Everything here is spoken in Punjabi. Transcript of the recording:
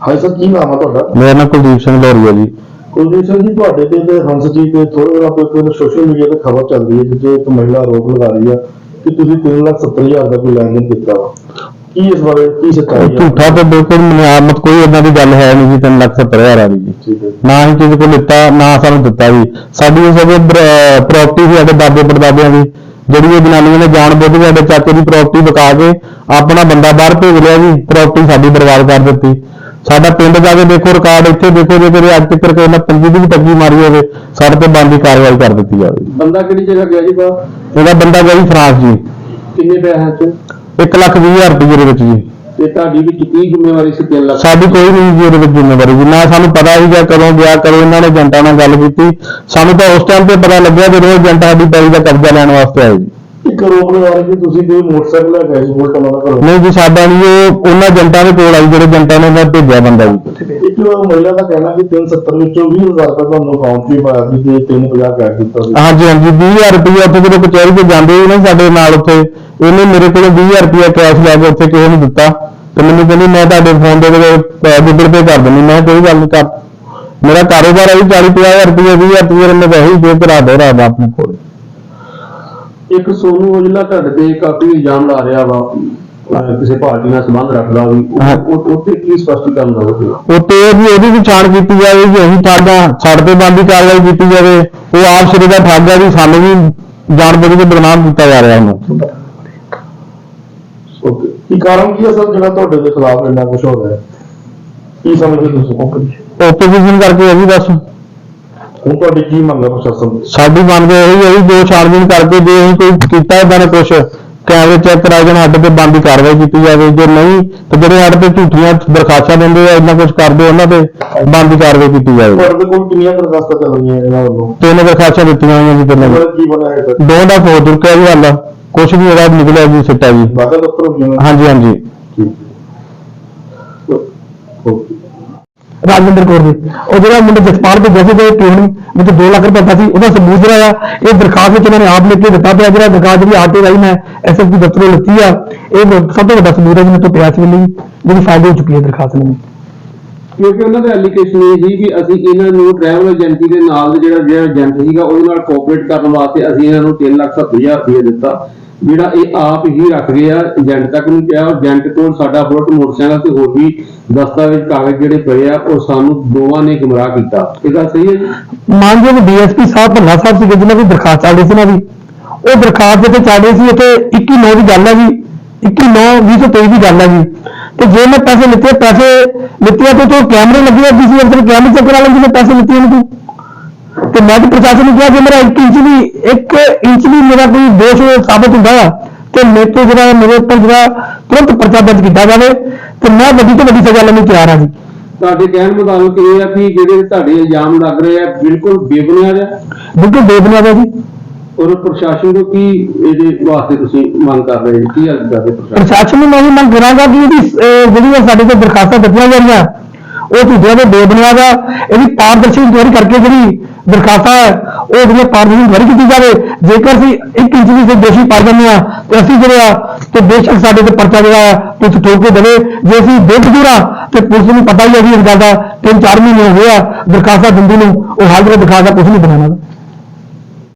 ਹਾਈ ਸਰ ਕੀ ਨਾਮ ਆ ਤੁਹਾਡਾ? ਮੇਰਾ ਨਾਮ ਕੁਲਦੀਪ ਸਿੰਘ ਲੋਰੀਆ ਜੀ। ਕੁਲਦੀਪ ਸਿੰਘ ਜੀ ਤੁਹਾਡੇ ਤੇ ਤੇ ਹੰਸ ਜੀ ਤੇ ਥੋੜੇ ਤੋਂ ਇੱਕ ਸੋਸ਼ਲ ਮੀਡੀਆ ਤੇ ਖਬਰ ਚੱਲ ਰਹੀ ਹੈ ਜਿੱਥੇ ਇੱਕ ਮਹਿਲਾ ਆਰੋਪ ਲਗਾ ਰਹੀ ਆ ਕਿ ਤੁਸੀਂ 370000 ਦਾ ਕੋਈ ਲੈਣ ਦੇਣ ਕੀਤਾ ਵਾ। ਕੀ ਇਸ ਬਾਰੇ ਕੀ ਸੱਚਾਈ ਹੈ ਝੂਠਾ ਤੇ ਬਿਲਕੁਲ ਮਨਿਆਮਤ ਕੋਈ ਇਦਾਂ ਦੀ ਗੱਲ ਹੈ ਨਹੀਂ ਜੀ 3 ਲੱਖ 70 ਹਜ਼ਾਰ ਵਾਲੀ ਜੀ। ਨਾ ਹੀ ਕਿਸੇ ਕੋਲ ਲਿੱਤਾ ਨਾ ਸਾਨੂੰ ਦਿੱਤਾ ਜੀ। ਸਾਡੀ ਇਹ ਸਭ ਪ੍ਰਾਪਰਟੀ ਸੀ ਸਾਡੇ ਦਾਦੇ ਪੜਦਾਦਿਆਂ ਦੀ। ਜਿਹੜੀ ਇਹ ਜਨਾਨੀਆਂ ਨੇ ਜਾਣ ਬੁੱਝ ਕੇ ਸਾਡੇ ਚਾਚੇ ਦੀ ਪ੍ਰਾਪਰਟੀ ਵਿਕਾ ਕੇ ਆਪਣਾ ਬੰਦਾ ਬਾਹਰ ਭੇਜ ਲਿਆ ਜੀ ਪ੍ਰਾਪਰਟੀ ਸਾਡੀ ਬਰਬਾਦ ਕਰ ਦਿੱਤੀ। ਸਾਡਾ ਪਿੰਡ ਜਾ ਕੇ ਦੇਖੋ ਰਿਕਾਰਡ ਇੱਥੇ ਦੇਖੋ ਜੇ ਕਿਤੇ ਅੱਜ ਤੱਕ ਕੋਈ ਨਾ ਪੰਜੀ ਦੀ ਵੀ ਟੱਗੀ ਮਾਰੀ ਹੋਵੇ ਸਾਡੇ ਤੇ ਬੰਦੀ ਕਾਰਵਾਈ ਕਰ ਦਿੱਤੀ ਜਾਵੇ। ਬੰਦਾ ਕਿਹੜੀ ਜਗ੍ਹਾ ਗਿਆ ਜੀ ਬਾ ਇਹਦਾ ਬੰਦਾ ਗਿਆ ਜੀ ਫਰਾਂਸ ਜੀ। ਕਿੰਨੇ ਪੈਸੇ ਚ 1 ਲੱਖ ਵੀਹ ਹਜ਼ਾਰ ਰੁਪਏ ਦੇ ਵਿੱਚ ਜੀ। ਤੇ ਤੁਹਾਡੀ ਵੀ ਕੀ ਜ਼ਿੰਮੇਵਾਰੀ ਸੀ 3 ਲੱਖ ਸਾਡੀ ਕੋਈ ਨਹੀਂ ਜੀ ਇਹਦੇ ਵਿੱਚ ਜ਼ਿੰਮੇਵਾਰੀ ਜੀ ਨਾ ਸਾਨੂੰ ਪਤਾ ਸੀ ਜਾਂ ਕਦੋਂ ਗਿਆ ਕਰੋ ਇਹਨਾਂ ਨੇ ਏਜੰਟਾਂ ਨਾਲ ਗੱਲ ਕੀਤੀ। ਸਾਨੂੰ ਤਾਂ ਉਸ ਟਾਈਮ ਤੇ ਪਤਾ ਲੱਗਿਆ ਜਦੋਂ ਏਜੰਟ ਸਾਡੀ ਪੈਲੀ ਦਾ ਕਬਜ਼ਾ ਲੈਣ ਵਾਸਤੇ ਆਏ ਜੀ ਇੱਕ ਆਰੋਪ ਲਗਾ ਕਿ ਤੁਸੀਂ ਕੋਈ ਮੋਟਰਸਾਈਕਲ ਲੈ ਗਏ ਬੁਲਟ ਉਹਨਾਂ ਦਾ ਘਰੋਂ? ਨਹੀਂ ਜੀ ਸਾਡਾ ਨਹੀਂ ਉਹ ਉਹਨਾਂ ਏਜੰਟਾਂ ਦੇ ਕੋਲ ਆਈ ਜਿਹੜੇ ਏਜੰਟਾਂ ਨੇ ਇਹਨਾਂ ਭੇਜਿਆ ਬੰਦਾ ਜੀ। ਇੱਕ ਮਹਿਲਾ ਦਾ ਕਹਿਣਾ ਕਿ 370 ਵਿੱਚੋਂ 20000 ਰੁਪਏ ਤੁਹਾਨੂੰ ਅਕਾਊਂਟ 'ਚ ਹੀ ਪਾਇਆ ਸੀ ਤੇ 350 ਕੈਸ਼ ਦਿੱਤਾ ਸੀ। ਹਾਂਜੀ ਹਾਂਜੀ 20000 ਰੁਪਏ ਉੱਥੇ ਜਦੋਂ ਕਚਹਿਰੀ ਤੇ ਜਾਂਦੇ ਨਾ ਸਾਡੇ ਨਾਲ ਉੱਥੇ ਇਹਨੇ ਮੇਰੇ ਕੋਲੋਂ 20000 ਰੁਪਏ ਕੈਸ਼ ਲੈ ਕੇ ਉੱਥੇ ਕਿਸੇ ਨੂੰ ਦਿੱਤਾ। ਤੇ ਮੈਨੂੰ ਕਹਿੰਦੀ ਮੈਂ ਤੁਹਾਡੇ ਫੋਨ ਦੇ ਵਿੱਚ ਗੂਗਲ ਪੇ ਕਰ ਦਿੰਦੀ। ਮੈਂ ਕੋਈ ਗੱਲ ਨਹੀਂ ਕਰ। ਮੇਰਾ ਕਾਰੋਬਾਰ ਹੈ ਜੀ 40 50000 ਰੁਪਏ 20000 ਰੁਪਏ ਮੈਂ ਵੈਸੇ ਹੀ 'ਚ ਰੱਖ ਦੋ ਰੱਖ ਆਪਣੇ ਕੋਲ। ਇੱਕ ਸੋਨੂ ਔਜਲਾ ਤੁਹਾਡੇ ਤੇ ਕਾਫੀ ਇਲਜ਼ਾਮ ਲਾ ਰਿਹਾ ਵਾ ਅਹ ਕਿਸੇ ਪਾਰਟੀ ਨਾਲ ਸੰਬੰਧ ਰੱਖਦਾ ਵੀ। ਉਹ ਉਹ- ਕੀ ਸਪਸ਼ਟੀਕਰਨ ਦਵੋਗੇ ਉੱਤੇ ਇਹ ਵੀ ਉਹਦੀ ਵੀ ਛਾਣ ਕੀਤੀ ਜਾਵੇ ਕਿ ਅਸੀਂ ਠੱਗਾ ਸਾਡੇ ਤੇ ਬੰਦੀ ਕਾਰਵਾਈ ਕੀਤੀ ਜਾਵੇ। ਉਹ ਆਪ ਸਿਰੇ ਦਾ ਠੱਗ ਵੀ ਸਾਨੂੰ ਵੀ ਜਾਣ ਬੁੱਝ ਕੇ ਬਦਨਾਮ ਕੀਤਾ ਜਾ ਰਿਹਾ ਉਹਨੂੰ ਓਕੇ। ਕੀ ਕਾਰਨ ਕੀ ਹੈ ਸਰ ਜਿਹੜਾ ਤੁਹਾਡੇ ਦੇ ਖਿਲਾਫ ਇੰਨਾ ਕੁਝ ਹੋ ਰਿਹਾ? ਹੈ ਕੀ ਸਮਝਦੇ ਤੁਸੀਂ? ਓਪੋਜੀਸ਼ਨ ਕਰਕੇ ਇਹ ਵੀ ਬਸ ਹੁਣ ਤੁਹਾਡੀ ਕੀ ਮੰਗ ਹੈ ਪ੍ਰਸ਼ਾਸਨ ਦੀ ਸਾਡੀ ਮੰਗ ਇਹ ਹੀ ਹੈ ਵੀ ਜੋ ਛਾਣਬੀਨ ਕਰਕੇ ਜੇ ਅਸੀਂ ਕੋਈ ਕੀਤਾ ਇਦਾਂ ਦਾ ਕੁਝ ਕੈਮਰੇ ਚੈੱਕ ਕਰਾ ਜਾਣ ਸਾਡੇ ਤੇ ਬੰਦੀ ਕਾਰਵਾਈ ਕੀਤੀ ਜਾਵੇ। ਜੇ ਨਹੀਂ ਤਾਂ ਜਿਹੜੇ ਸਾਡੇ ਤੇ ਝੂਠੀਆਂ ਦਰਖਾਸਤਾਂ ਦਿੰਦੇ ਆ ਇੰਨਾ ਕੁਝ ਕਰਦੇ ਉਹਨਾਂ ਤੇ ਬੰਦੀ ਕਾਰਵਾਈ ਕੀਤੀ ਜਾਵੇ। ਤੁਹਾਡੇ ਕੋਲ ਕਿੰਨੀਆਂ ਦਰਖਾਸਤਾਂ ਚੱਲ ਰਹੀਆਂ ਇਹਨਾਂ ਵੱਲੋਂ? ਤਿੰਨ ਦਰਖਾਸਤਾਂ ਦਿੱਤੀਆਂ ਹੋਈਆਂ ਜੀ ਕੀ ਬਣਿਆ ਹੈ ਸਰ? ਦੋ ਦਾ ਹੋ ਚੁੱਕਿਆ ਜੀ ਹਾਲ। ਕੁਝ ਵੀ ਉਹਦਾ ਨਿਕਲਿਆ ਜੀ ਸਿੱਟਾ ਜੀ। ਬਾਗਾ ਦਫ਼ਤਰ ਹੋ ਗਿਆ ਹਾਂਜੀ ਹਾਂਜੀ। ਠੀਕ ਹੈ। ਓਕੇ। ਰਾਜਵਿੰਦਰ ਕੌਰ ਦੀ। ਉਹ ਜਿਹੜਾ ਮੁੰਡੇ ਜਸਪਾਲ ਦੇ ਜੈਸੇ ਤੇ ਟਿਊਣੀ ਵਿੱਚ 2 ਲੱਖ ਰੁਪਏ ਸੀ, ਉਹਦਾ ਸਬੂਤ ਜਿਹੜਾ ਇਹ ਦਰਖਾਸਤ ਵਿੱਚ ਇਹਨਾਂ ਨੇ ਆਪ ਲਿਖ ਕੇ ਦਿੱਤਾ ਪਿਆ, ਜਿਹੜਾ ਦਰਖਾਸਤ ਜਿਹੜੀ ਆਰਟੀ ਰਾਈ ਮੈਂ ਐਸਐਸਪੀ ਦਫ਼ਤਰੋਂ ਲਿੱਤੀ ਆ, ਇਹ ਸਭ ਤੋਂ ਵੱਡਾ ਸਬੂਤ ਹੈ ਜਿਹਨੇ ਤੋਂ ਪਿਆ ਸੀ ਲਈ ਜਿਹੜੀ ਫਾਈਲ ਹੋ ਚੁੱਕੀ ਹੈ ਦਰਖਾਸਤ ਨੂੰ। ਕਿਉਂਕਿ ਉਹਨਾਂ ਦਾ ਐਲੀਗੇਸ਼ਨ ਇਹ ਸੀ ਕਿ ਅਸੀਂ ਇਹਨਾਂ ਨੂੰ ਟਰੈਵਲ ਏਜੰਸੀ ਦੇ ਨਾਲ ਜਿਹੜਾ ਜਿਹੜਾ ਏਜੰਟ ਸੀਗਾ, ਉਹਦੇ ਨਾਲ ਕੋਆਪਰੇਟ ਕਰਨ ਵਾਸਤੇ ਅਸੀਂ ਇਹਨਾਂ ਨੂੰ 370000 ਰੁਪਏ ਦਿੱਤਾ। ਜਿਹੜਾ ਇਹ ਆਪ ਹੀ ਰੱਖ ਗਿਆ ਏਜੰਟ ਤੱਕ ਨੂੰ ਕਿਹਾ, ਏਜੰਟ ਕੋਲ ਸਾਡਾ ਬੁਲਟ, ਮੋਟਰਸਾਈਕਲ ਤੇ ਹੋਰ ਵੀ ਦਸਤਾਵੇਜ਼, ਕਾਗਜ਼ ਜਿਹੜੇ ਪਏ ਆ, ਉਹ ਸਾਨੂੰ ਦੋਵਾਂ ਨੇ ਗੁੰਮਰਾਹ ਕੀਤਾ। ਇਹ ਗੱਲ ਸਹੀ ਹੈ ਜੀ? ਮਾਨਯੋਗ ਡੀਐਸਪੀ ਸਾਹਿਬ ਭੱਲਾ ਸਾਹਿਬ ਸੀਗੇ ਜਿਹਨਾਂ ਦੀ ਦਰਖਾਸਤ ਚੱਲ ਸੀ ਨਾ ਵੀ ਉਹ ਦਰਖਾਸਤ ਜਿੱਥੇ ਚੱਲ ਸੀ ਇੱਥੇ 21 ਨੌ ਦੀ ਗੱਲ ਹੈ ਜੀ 21 9 2023 ਦੀ ਗੱਲ ਹੈ ਜੀ। ਤੇ ਜੇ ਮੈਂ ਪੈਸੇ ਲਿੱਤੇ ਪੈਸੇ ਲਿੱਤੇ ਤੇ ਤੂੰ ਕੈਮਰੇ ਲੱਗੇ ਸੀ ਕਿਸੇ ਅੰਦਰ ਕੈਮਰੇ ਚੱਕਰ ਕਰਾ ਲੈਂਦੇ ਪੈਸੇ ਲਿੱਤੇ ਨੇ ਤੂੰ। ਤੇ ਮੈਂ ਤੇ ਪ੍ਰਸ਼ਾਸਨ ਨੂੰ ਕਿਹਾ ਜੇ ਮੇਰਾ 1 ਇੰਚ ਵੀ 1 ਇੰਚ ਵੀ ਮੇਰਾ ਕੋਈ ਦੋਸ਼ ਸਾਬਤ ਹੁੰਦਾ ਤੇ ਮੇਰੇ ਤੋਂ ਜਿਹੜਾ ਮੇਰੇ ਉੱਪਰ ਜਿਹੜਾ ਤੁਰੰਤ ਪਰਚਾ ਦਰਜ ਕੀਤਾ ਜਾਵੇ ਤੇ ਮੈਂ ਵੱਡੀ ਤੋਂ ਵੱਡੀ ਸਜ਼ਾ ਲੈਣ ਨੂੰ ਤਿਆਰ ਹਾਂ ਜੀ। ਤੁਹਾਡੇ ਕਹਿਣ ਮੁਤਾਬਕ ਇਹ ਆ ਕਿ ਜਿਹੜੇ ਤੁਹਾਡੇ ਇਲਜ਼ਾਮ ਲੱਗ ਰਹੇ ਆ ਬਿਲਕੁਲ ਬੇਬੁਨਿਆਦ ਹੈ ਬਿਲਕੁਲ ਬੇਬੁਨਿਆਦ ਹੈ ਜੀ। ਔਰ ਪ੍ਰਸ਼ਾਸਨ ਤੋਂ ਕੀ ਇਹਦੇ ਵਾਸਤੇ ਤੁਸੀਂ ਮੰਗ ਕਰ ਰਹੇ ਜੀ ਕੀ ਹੱਲ ਕਰਦੇ ਪ੍ਰਸ਼ਾਸਨ? ਨੂੰ ਮੈਂ ਮੰਗ ਕਰਾਂਗਾ ਕਿ ਇਹਦੀ ਅਹ, ਜਿਹੜੀਆਂ ਸਾਡੇ ਤੇ ਦਰਖਾਸਤਾਂ ਦਿੱਤੀਆਂ ਜਾ ਰਹੀਆਂ ਉਹ ਝੂਠਿਆਂ ਦੇ ਬੇਬੁਨਿਆਦ ਆ ਇਹਦੀ ਪਾਰਦਰਸ਼ੀ ਇਨਕੁਆਇਰੀ ਕਰਕੇ ਜਿਹੜੀ ਦਰਖਾਸਤਾਂ ਹੈ ਉਹ ਜਿਹੜੀਆਂ ਪਾਰਦਰਸ਼ੀ ਇਨਕੁਆਇਰੀ ਕੀਤੀ ਜਾਵੇ। ਜੇਕਰ ਅਸੀਂ ਇੱਕ ਇੰਚ ਵੀ ਸੇ ਦੋਸ਼ੀ ਪਾਏ ਜਾਂਦੇ ਆ, ਤੇ ਅਸੀਂ ਜਿਹੜੇ ਆ, ਤੇ ਬੇਸ਼ੱਕ ਸਾਡੇ ਤੇ ਪਰਚਾ ਜਿਹੜਾ ਆ, ਪੁਲਿਸ ਠੋਕ ਕੇ ਦੇਵੇ। ਜੇ ਅਸੀਂ ਬੇਕਸੂਰ ਆ, ਤੇ ਪੁਲਿਸ ਨੂੰ ਪਤਾ ਹੀ ਹੈ ਵੀ ਇਸ ਗੱਲ ਦਾ ਤਿੰਨ ਚਾਰ ਮਹੀਨੇ ਹੋ ਗਏ ਆ, ਦਰਖਾਸਤਾਂ ਦਿੰਦੀ ਨੂੰ, ਉਹ ਹਾਲ ਜਿਹੜਾ ਦਰਖਾਸਤ ਦਾ ਕੁਝ ਨਹੀਂ ਬਣਾਉਣਾ।